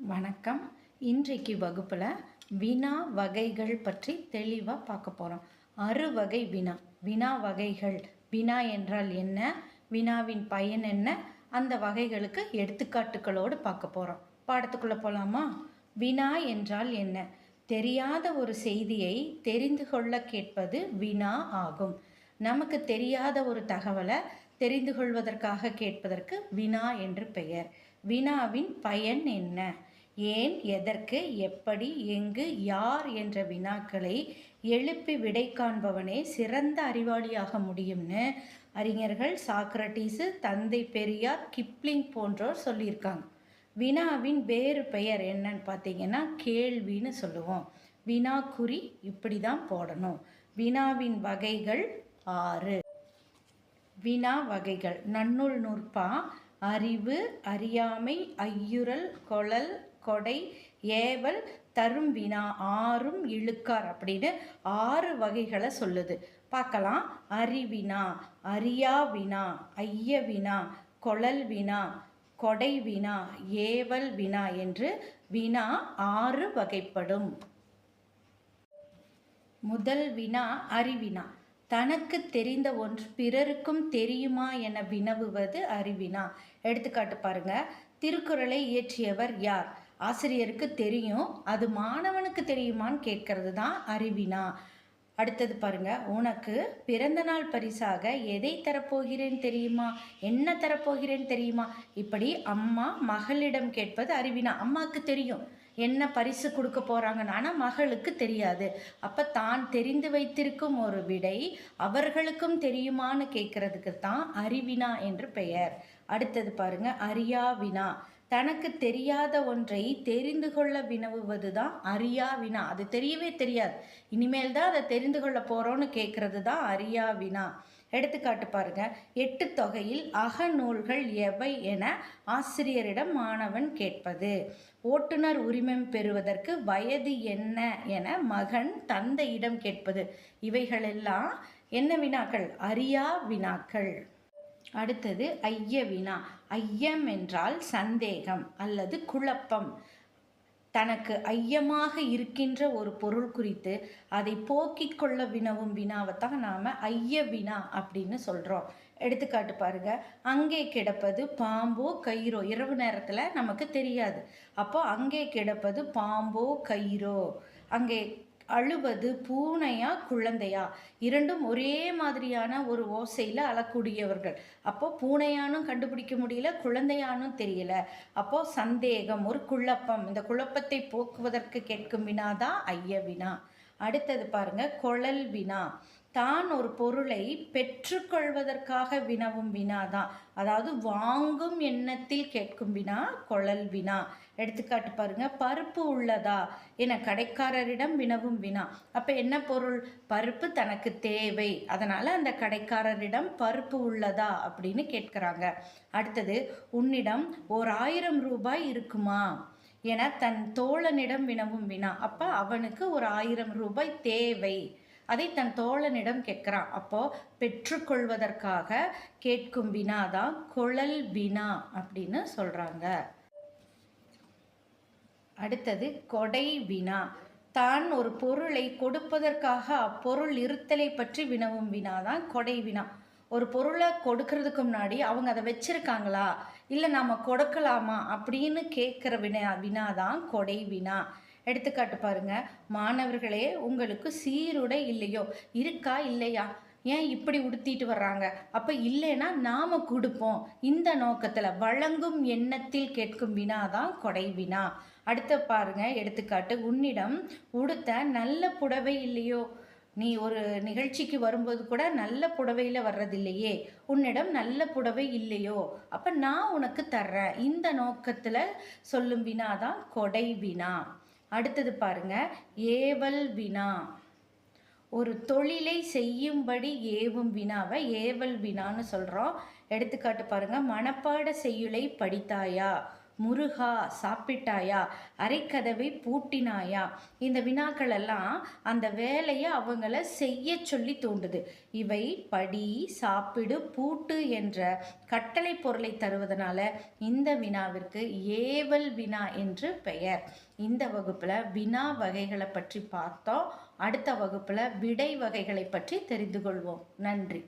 வணக்கம். இன்றைக்கு வகுப்பில் வினா வகைகள் பற்றி தெளிவாக பார்க்க போகிறோம் அறுவகை வினா. வினா வகைகள். வினா என்றால் என்ன? வினாவின் பயன் என்ன? அந்த வகைகளுக்கு எடுத்துக்காட்டுகளோடு பார்க்க போகிறோம் பாடத்துக்குள்ளே போகலாமா வினா என்றால் என்ன? தெரியாத ஒரு செய்தியை தெரிந்து கொள்ள கேட்பது வினா ஆகும். நமக்கு தெரியாத ஒரு தகவலை தெரிந்து கொள்வதற்காக கேட்பதற்கு வினா என்று பெயர். வினாவின் பயன் என்ன? ஏன் எதற்கு எப்படி எங்கு யார் என்ற வினாக்களை எழுப்பி விடை காண்பவனே சிறந்த அறிவாளியாக முடியும்னு அறிஞர்கள் சாக்ரட்டீஸு தந்தை பெரியார் கிப்ளிங் போன்றோர் சொல்லியிருக்காங்க. வினாவின் வேறு பெயர் என்னன்னு பார்த்தீங்கன்னா கேள்வின்னு சொல்லுவோம். வினாக்குறி இப்படி தான் போடணும். வினாவின் வகைகள் ஆறு. வினா வகைகள். நன்னூல் நூற்பா அறிவு அறியாமை ஐயுறல் கொழல் கொடை ஏவல் தரும் வினா ஆறும் இழுக்கார் அப்படின்னு ஆறு வகைகளை சொல்லுது. பார்க்கலாம். அறிவினா அறியா வினா ஐய வினா கொழல் வினா கொடை வினா ஏவல் வினா என்று வினா ஆறு வகைப்படும். முதல் வினா அறிவினா. தனக்கு தெரிந்த ஒன்று பிறருக்கும் தெரியுமா என வினவுவது அறிவினா. எடுத்துக்காட்டு பாருங்க. திருக்குறளை இயற்றியவர் யார்? ஆசிரியருக்கு தெரியும். அது மாணவனுக்கு தெரியுமான்னு கேட்கறது தான் அறிவினா. அடுத்தது பாருங்க உனக்கு பிறந்தநாள் பரிசாக எதை தரப்போகிறேன் தெரியுமா? என்ன தரப்போகிறேன் தெரியுமா? இப்படி அம்மா மகளிடம் கேட்பது அறிவினா. அம்மாவுக்கு தெரியும். என்ன பரிசு கொடுக்க போகிறாங்கன்னு ஆனால் மகளுக்கு தெரியாது. அப்போ தான் தெரிந்து வைத்திருக்கும் ஒரு விடை அவர்களுக்கும் தெரியுமான்னு கேட்கறதுக்கு தான் அறிவினா என்று பெயர். அடுத்தது பாருங்க அரியா வினா தனக்கு தெரியாத ஒன்றை தெரிந்து கொள்ள வினவுவது தான் அறியா வினா அது தெரியவே தெரியாது. இனிமேல் தான் அதை தெரிந்து கொள்ள போகிறோன்னு கேட்குறது தான் அறியா வினா எடுத்துக்காட்டு பாருங்க. எட்டு தொகையில் அகநூல்கள் எவை என ஆசிரியரிடம் மாணவன் கேட்பது. ஓட்டுநர் உரிமம் பெறுவதற்கு வயது என்ன என மகன் தந்தையிடம் கேட்பது. இவைகளெல்லாம் என்ன வினாக்கள்? அறியா வினாக்கள் அடுத்தது ஐய வினா ஐயம் என்றால் சந்தேகம் அல்லது குழப்பம். தனக்கு ஐயமாக இருக்கின்ற ஒரு பொருள் குறித்து அதை போக்கிக் கொள்ள வினவும் வினாவைத்தான் நாம் ஐய வினா அப்படின்னு சொல்கிறோம் எடுத்துக்காட்டு பாருங்க. அங்கே கிடப்பது பாம்போ கயிறோ? இரவு நேரத்தில் நமக்கு தெரியாது. அப்போ அங்கே கிடப்பது பாம்போ கயிறோ? அங்கே அழுவது பூனையா குழந்தையா? இரண்டும் ஒரே மாதிரியான ஒரு ஓசையில் அழக்கூடியவர்கள். அப்போ பூனையானும் கண்டுபிடிக்க முடியல குழந்தையானும் தெரியல. அப்போ சந்தேகம் ஒரு குழப்பம். இந்த குழப்பத்தை போக்குவதற்கு கேட்கும் வினாதான் ஐய வினா அடுத்தது பாருங்க கொழல் வினா. தான் ஒரு பொருளை பெற்றுக்கொள்வதற்காக வினவும் வினா தான். அதாவது வாங்கும் எண்ணத்தில் கேட்கும் வினா கொழல் வினா. எடுத்துக்காட்டு பாருங்க பருப்பு உள்ளதா என கடைக்காரரிடம் வினவும் வினா. அப்போ என்ன பொருள்? பருப்பு தனக்கு தேவை. அதனால் அந்த கடைக்காரரிடம் பருப்பு உள்ளதா அப்படின்னு கேட்குறாங்க. அடுத்தது உன்னிடம் ஓர் ஆயிரம் ரூபாய் இருக்குமா? என தன் தோழனிடம் வினவும் வினா அப்போ அவனுக்கு ஒரு ஆயிரம் ரூபாய் தேவை. அதை தன் தோழனிடம் கேட்குறான். அப்போ பெற்றுக்கொள்வதற்காக கேட்கும் வினா தான் குழல் வினா அப்படின்னு சொல்கிறாங்க அடுத்தது கொடை வினா. தான் ஒரு பொருளை கொடுப்பதற்காக அப்பொருள் இருத்தலை பற்றி வினவும் வினா தான் கொடை வினா. ஒரு பொருளை கொடுக்கறதுக்கு முன்னாடி அவங்க அதை வச்சுருக்காங்களா? இல்லை நாம் கொடுக்கலாமா? அப்படின்னு கேட்குற வினா வினா தான் கொடை வினா. எடுத்துக்காட்டு பாருங்கள் மாணவர்களே உங்களுக்கு சீருடை இல்லையோ? இருக்கா? இல்லையா? ஏன் இப்படி உடுத்திட்டு வர்றாங்க? அப்போ இல்லைன்னா நாம் கொடுப்போம். இந்த நோக்கத்தில் வழங்கும் எண்ணத்தில் கேட்கும் வினா தான் கொடை வினா. அடுத்த பாருங்க எடுத்துக்காட்டு. உன்னிடம் உடுத்த நல்ல புடவை இல்லையோ? நீ ஒரு நிகழ்ச்சிக்கு வரும்போது கூட நல்ல புடவையில் வர்றதில்லையே. உன்னிடம் நல்ல புடவை இல்லையோ. அப்போ நான் உனக்கு தர்றேன். இந்த நோக்கத்தில் சொல்லும் வினா தான் கொடை வினா. அடுத்தது பாருங்க. ஏவல் வினா. ஒரு தொழிலை செய்யும்படி ஏவும் வினாவை ஏவல் வினான்னு சொல்கிறோம் எடுத்துக்காட்டு பாருங்கள் மனப்பாட செய்யுளை படித்தாயா? முருகா சாப்பிட்டாயா? அரைக்கதவை பூட்டினாயா? இந்த வினாக்கள் எல்லாம் அந்த வேலையை அவங்கள செய்ய சொல்லி தூண்டுது. இவை படி சாப்பிடு பூட்டு என்ற கட்டளை பொருளை தருவதனால இந்த வினாவிற்கு ஏவல் வினா என்று பெயர். இந்த வகுப்பில் வினா வகைகளை பற்றி பார்த்தோம். அடுத்த வகுப்பில் விடை வகைகளை பற்றி தெரிந்து கொள்வோம். நன்றி.